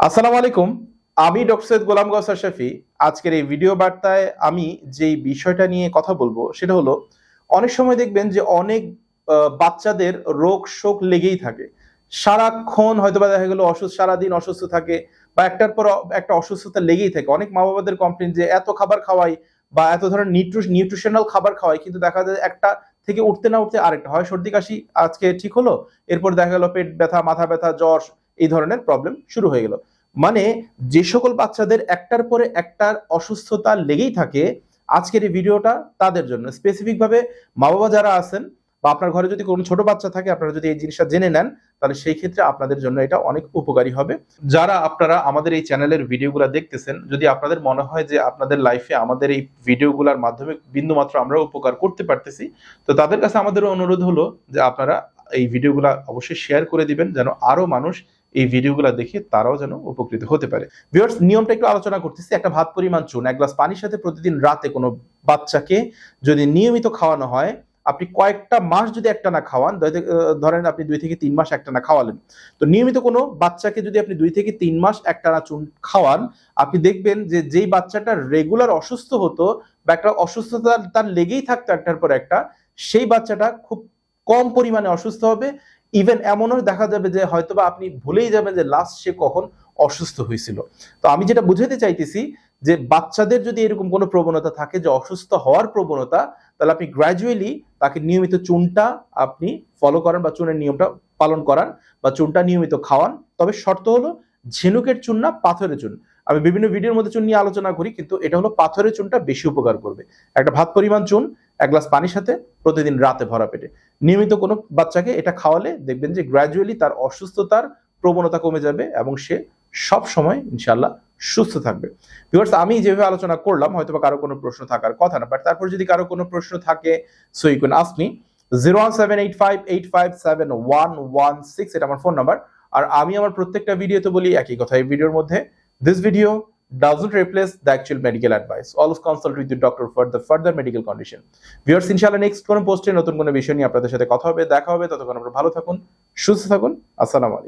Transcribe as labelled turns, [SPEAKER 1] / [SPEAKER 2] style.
[SPEAKER 1] আসসালামু আলাইকুম। আমি ডক্টর সৈয়দ গোলাম গৌসার শফি। আজকের এই ভিডিও বার্তায় আমি যেই বিষয়টা নিয়ে কথা বলব সেটা হলো, অনেক সময় দেখবেন যে অনেক বাচ্চাদের রোগ শোক লেগেই থাকে। সারাক্ষণ হয়তো বা দেখা গেলো অসুস্থ, সারাদিন অসুস্থ থাকে বা একটার পর একটা অসুস্থতা লেগেই থাকে। অনেক মা বাবাদের কমপ্লেন যে এত খাবার খাওয়াই বা এত ধরনের নিউট্রিশনাল খাবার খাওয়াই, কিন্তু দেখা যায় একটা থেকে উঠতে না উঠতে আরেকটা। হয় সর্দি, কাশি, আজকে ঠিক হলো, এরপর দেখা গেল পেট ব্যথা, মাথা ব্যথা, জ্বর এই ধরনের প্রবলেম শুরু হয়ে গেল। মানে যে সকল বাচ্চাদের একটার পরে একটার অসুস্থতা লেগেই থাকে, আজকের এই ভিডিওটা তাদের জন্য। স্পেসিফিক ভাবে মা বাবা যারা আছেন বা আপনার ঘরে যদি কোনো ছোট বাচ্চা থাকে, আপনারা যদি এই জিনিসটা জেনে নেন, তাহলে সেই ক্ষেত্রে আপনাদের জন্য এটা অনেক উপকারী হবে। যারা আপনারা আমাদের এই চ্যানেলের ভিডিওগুলো দেখতেছেন, যদি আপনাদের মনে হয় যে আপনাদের লাইফে আমাদের এই ভিডিওগুলোর মাধ্যমে বিন্দুমাত্র আমরা উপকার করতে পারতেছি, তো তাদের কাছে আমাদের অনুরোধ হলো যে আপনারা এই ভিডিওগুলো অবশ্যই শেয়ার করে দিবেন, যেন আরও মানুষ এই ভিডিওগুলো দেখে তারাও যেন উপকৃত হতে পারে। ভিউয়ার্স নিয়মটা একটু আলোচনা করতেছি। একটা ভাত পরিমাণ চুন, এক গ্লাস পানির সাথে প্রতিদিন রাতে কোনো বাচ্চাকে যদি নিয়মিত খাওয়ানো হয়, আপনি কয়েকটা মাস যদি একটা না খাওয়ান, ধরে- ধরেন আপনি দুই থেকে তিন মাস একটা না খাওয়ালেন। তো নিয়মিত কোনো বাচ্চাকে যদি আপনি দুই থেকে তিন মাস একটা না চুন খাওয়ান, আপনি দেখবেন যে যেই বাচ্চাটা রেগুলার অসুস্থ হতো বা একটা অসুস্থতা তার লেগেই থাকতো একটার পর একটা, সেই বাচ্চাটা খুব কম পরিমাণে অসুস্থ হবে ইভেন এমনও দেখা যাবে যে হয়তোবা আপনি ভুলেই যাবেন যে লাস্ট সে কখন অসুস্থ হয়েছিল। তো আমি যেটা বুঝাতে চাইতেছি যে বাচ্চাদের যদি এরকম কোনো প্রবণতা থাকে যে অসুস্থ হওয়ার প্রবণতা, তাহলে আপনি গ্র্যাজুয়ালি তাকে নিয়মিত চুনটা আপনি ফলো করান বা চুনের নিয়মটা পালন করান বা চুনটা নিয়মিত খাওয়ান। তবে শর্ত হলো ঝিনুকের চুন না, পাথরের চুন। আমি বিভিন্ন ভিডিওর মধ্যে চুন নিয়ে আলোচনা করি, কিন্তু এটা হলো পাথরের চুনটা বেশি উপকার করবে। একটা ভাত পরিমাণ চুন এক গ্লাস পানির সাথে প্রতিদিন রাতে ভরা পেটে। নিয়মিত কোনো বাচ্চাকে এটা খাওয়ালে দেখবেন যে গ্র্যাজুয়ালি তার অসুস্থতার প্রবণতা কমে যাবে এবং সে সব সময় ইনশাল্লাহ সুস্থ থাকবে। ভিউয়ার্স আমি যেভাবে আলোচনা করলাম হয়তো বা কারও কোনো প্রশ্ন থাকার কথা না বাট তারপর যদি কারও কোনো প্রশ্ন থাকে so you can ask zero one seven eight five eight five seven one one six এটা আমার ফোন নাম্বার আর আমি আমার প্রত্যেকটা ভিডিওতে বলি একই কথা। এই ভিডিওর মধ্যে this video doesn't replace the actual medical advice. Always consult with your doctor for the further medical condition. Viewers ইনশাআল্লাহ নেক্সট কোনো পোস্টে নতুন কোনো বিষয় নিয়ে আপনাদের সাথে কথা হবে দেখা হবে ততক্ষণ আপনারা ভালো থাকুন সুস্থ থাকুন আসসালামু আলাইকুম